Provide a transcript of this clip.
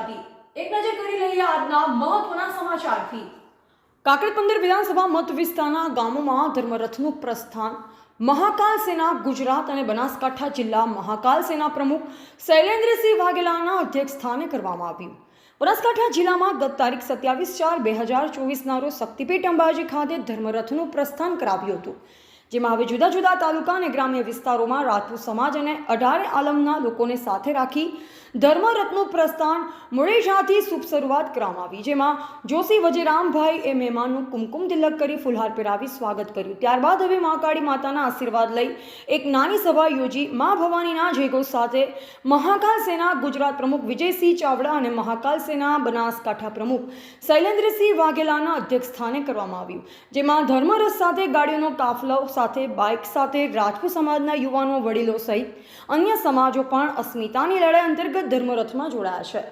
ગુજરાતી. એક નજર કરી લઈએ આજના મહત્વના સમાચારથી. પંદર વિધાનસભા મત વિસ્તારના ગામોમાં ધર્મરથનું પ્રસ્થાન. મહાકાલ સેના ગુજરાત અને બનાસકાંઠા જિલ્લા મહાકાલ સેના પ્રમુખ શૈલેન્દ્રસિંહ વાઘેલાના અધ્યક્ષ સ્થાને કરવામાં આવ્યું. બનાસકાંઠા જિલ્લામાં ગત તારીખ સત્યાવીસ ચાર બે હજાર ચોવીસના રોજ શક્તિપીઠ અંબાજી ખાતે ધર્મરથનું પ્રસ્થાન કરાવ્યું હતું. જેમાં હવે જુદા જુદા તાલુકા અને ગ્રામ્ય વિસ્તારોમાં રાજપૂત સમાજ અને અઢારે આલમના લોકોને સાથે રાખી ધર્મરથનું પ્રસ્થાન મુળેજાથી શુભ શરૂઆત કરવામાં આવી, જેમાં જોશી વજીરામભાઈ એ મહેમાનનું કુમકુમ તિલક કરી ફુલહાર પહેરાવી સ્વાગત કર્યું. ત્યારબાદ હવે મહાકાળી માતાના આશીર્વાદ લઈ એક નાની સભા યોજી મા ભવાનીના જયઘોષ સાથે મહાકાલ સેના ગુજરાત પ્રમુખ વિજયસિંહ ચાવડા અને મહાકાલ સેના બનાસકાંઠા પ્રમુખ શૈલેન્દ્રસિંહ વાઘેલાના અધ્યક્ષ સ્થાને કરવામાં આવ્યું, જેમાં ધર્મરથ સાથે ગાડીઓનો કાફલો સાથે, બાઇક સાથે રાજપૂત સમાજના યુવાનો વડીલો સહિત અન્ય સમાજો પણ અસ્મિતાની લડાઈ અંતર્ગત ધર્મરથમાં જોડાયા છે.